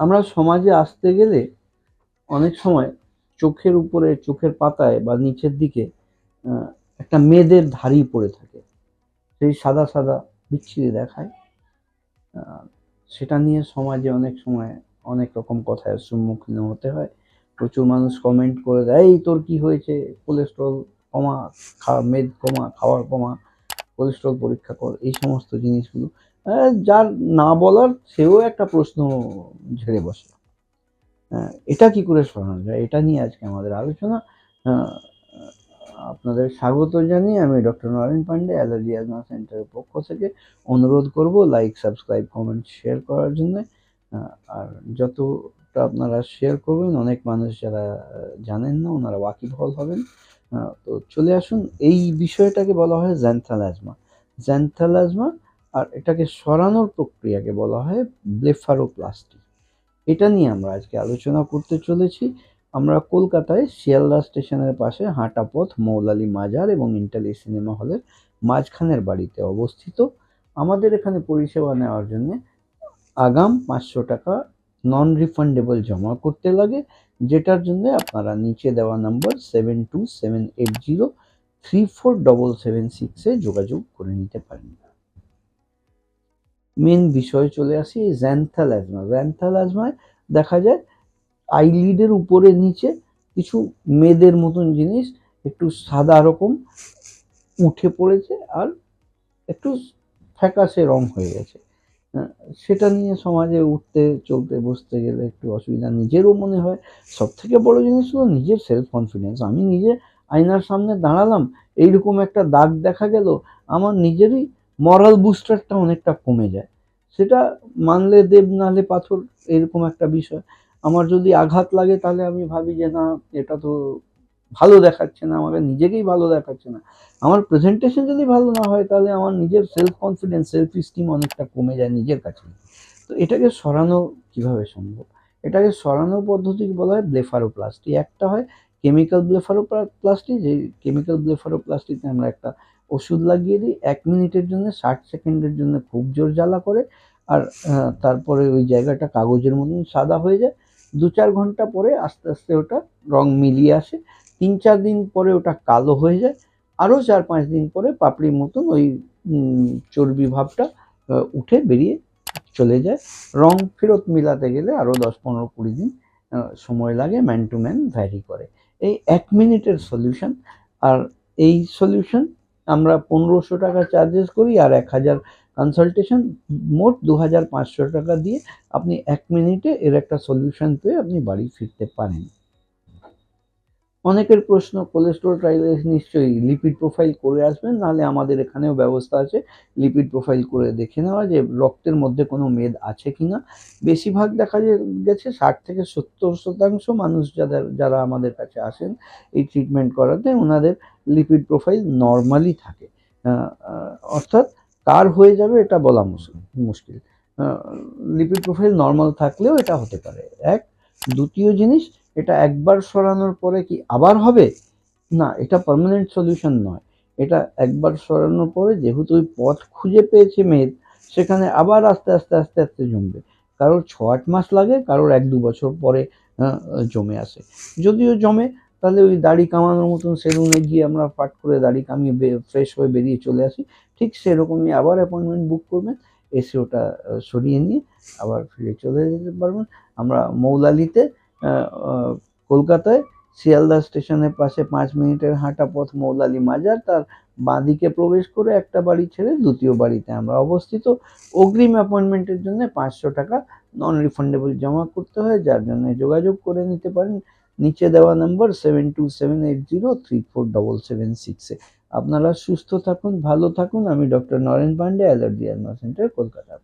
আমরা সমাজে আসতে গেলে অনেক সময় চোখের উপরে, চোখের পাতায় বা নিচের দিকে একটা মেয়েদের ধাড়ি পড়ে থাকে। সেই সাদা সাদা বিচ্ছিরি দেখায়। সেটা নিয়ে সমাজে অনেক সময় অনেক রকম কথার সম্মুখীন হতে হয়। প্রচুর মানুষ কমেন্ট করে দেয়, এই তোর কি হয়েছে? কোলেস্ট্রল কমা, খা মেদ কমা, খাওয়ার কমা কোলেস্ট্রল পরীক্ষা কর। এই সমস্ত জিনিসগুলো যার না বলার সেও একটা প্রশ্ন ঝেড়ে বসে। আহ, এটা কি করে সরানো যায়? এটা নিয়ে আজকে আমাদের আলোচনা। আহ, আপনাদের স্বাগত জানিয়ে আমি doctor Naren Pandey allergy asthma সেন্টারের পক্ষ থেকে অনুরোধ করব লাইক সাবস্ক্রাইব কমেন্ট শেয়ার করার জন্য। আর যতটা আপনারা শেয়ার করবেন অনেক মানুষ যারা জানেন না ওনারা ওয়াকিবহল হবেন। তো চলে আসুন। এই বিষয়টাকে বলা হয় জ্যান্থালাজমা জ্যান্থালাজমা আর এটাকে সরানোর প্রক্রিয়াকে বলা হয় ব্লেফারোপ্লাস্টি। এটা নিয়ে আমরা আজকে আলোচনা করতে চলেছি। আমরা কলকাতায় শিয়ালদা স্টেশনের পাশে হাঁটাপথ, মৌলালি মাজার এবং ইন্টালি সিনেমা হলের মাঝখানের বাড়িতে অবস্থিত। আমাদের এখানে পরিষেবা নেওয়ার জন্য আগাম পাঁচশো টাকা নন রিফান্ডেবল জমা করতে লাগে, যেটার জন্য আপনারা নিচে দেওয়া নম্বর seven two seven eight zero three four double seven সিক্সে যোগাযোগ করে নিতে পারেন। মেন বিষয় চলে আসি জ্যান্থালাজমা। জ্যান্থালাজমায় দেখা যায় আইলিডের উপরে নিচে কিছু মেয়েদের মতন জিনিস একটু সাদা রকম উঠে পড়েছে আর একটু ফ্যাকাশে রং হয়ে গেছে। সেটা নিয়ে সমাজে উঠতে, চলতে, বসতে গেলে একটু অসুবিধা নিজেরও মনে হয়। সব থেকে বড় জিনিস হলো নিজের সেলফ কনফিডেন্স আমি নিজে আয়নার সামনে দাঁড়ালাম, এইরকম একটা দাগ দেখা গেল, আমার নিজেরই মরাল বুস্টারটা অনেকটা কমে যায়। সেটা মানলে দেব নালে পাথর, এরকম একটা বিষয়। আমার যদি আঘাত লাগে, তাহলে আমি ভাবি যে, না, এটা তো ভালো দেখাচ্ছে না, আমাকে নিজেকেই ভালো দেখাচ্ছে না। আমার প্রেজেন্টেশন যদি ভালো না হয়, তাহলে আমার নিজের সেলফ কনফিডেন্স সেলফ স্টিম অনেকটা কমে যায় নিজের কাছে। তো এটাকে সরানো কীভাবে সম্ভব? এটাকে সরানোর পদ্ধতি বলা হয় ব্লেফারোপ্লাস্টি একটা হয় কেমিক্যাল ব্লেফারোপ্লাস্টি যে কেমিক্যাল ব্লেফারোপ্লাস্টিতে আমরা একটা ওষুধ লাগিয়ে দিই, এক মিনিটের জন্য, ষাট সেকেন্ডের জন্য খুব জোর জ্বালা করে, আর তারপরে ওই জায়গাটা কাগজের মতন সাদা হয়ে যায়। দু চার ঘণ্টা পরে আস্তে আস্তে ওটা রং মিলিয়ে আসে। তিন চার দিন পরে ওটা কালো হয়ে যায়। আরও চার পাঁচ দিন পরে পাপড়ির মতন ওই চর্বি ভাবটা উঠে বেরিয়ে চলে যায়। রং ফেরত মিলাতে গেলে আরও দশ পনেরো কুড়ি দিন সময় লাগে ম্যান টু ম্যান ভ্যারি করে। এই এক মিনিটের সলিউশন, আর এই সলিউশন আমরা পনেরোশো টাকা চার্জেস করি আর এক হাজার কনসালটেশন মোট দু হাজার পাঁচশো টাকা দিয়ে আপনি এক মিনিটে এর একটা সলিউশন পেয়ে আপনি বাড়ি ফিরতে পারেন। অনেকের প্রশ্ন কোলেস্ট্রল ট্রাইগ্লিসাইড নিশ্চয়ই লিপিড প্রোফাইল করে আসবেন, নাহলে আমাদের এখানেও ব্যবস্থা আছে। লিপিড প্রোফাইল করে দেখে নেওয়া যে রক্তের মধ্যে কোনো মেদ আছে কি না বেশিরভাগ দেখা গেছে ষাট থেকে সত্তর শতাংশ মানুষ যাদের, যারা আমাদের কাছে আসেন এই ট্রিটমেন্ট করাতে ওনাদের লিপিড প্রোফাইল নর্মালি থাকে। অর্থাৎ কার হয়ে যাবে এটা বলা মুশকিল। লিপিড প্রোফাইল নর্মাল থাকলেও এটা হতে পারে। এক দ্বিতীয় জিনিস, এটা একবার সরানোর পরে কি আবার হবে? না, এটা পার্মানেন্ট সলিউশন নয়। এটা একবার সরানোর পরে যেহেতু ওই পথ খুঁজে পেয়েছে মেদ সেখানে আবার আস্তে আস্তে আস্তে আস্তে জমবে। কারোর ছ আট মাস লাগে, কারোর এক দু বছর পরে জমে আসে। যদিও জমে, তাহলে ওই দাড়ি কামানোর মতন সেলুনে গিয়ে আমরা ফাট করে দাড়ি কামিয়ে ফ্রেশ হয়ে বেরিয়ে চলে আসি। ঠিক সেরকমই আবার অ্যাপয়েন্টমেন্ট বুক করবেন, এসে ওটা সরিয়ে নিয়ে আবার ফিরে চলে যেতে পারবেন। আমরা মৌলালিতে কলকাতায়, শিয়ালদা স্টেশনের পাশে পাঁচ মিনিটের হাঁটা পথ মৌলালি মাজার, তার বাঁদিকে প্রবেশ করে একটা বাড়ি ছেড়ে দ্বিতীয় বাড়িতে আমরা অবস্থিত। অগ্রিম অ্যাপয়েন্টমেন্টের জন্য পাঁচশো টাকা নন রিফান্ডেবল জমা করতে হয়, যার জন্য যোগাযোগ করে নিতে পারেন। নিচে দেওয়া নম্বর seven two seven eight zero three four double seven সিক্সে আপনারা সুস্থ থাকুন, ভালো থাকুন। আমি doctor Naren Pandey, allergy asthma centre, Kolkata.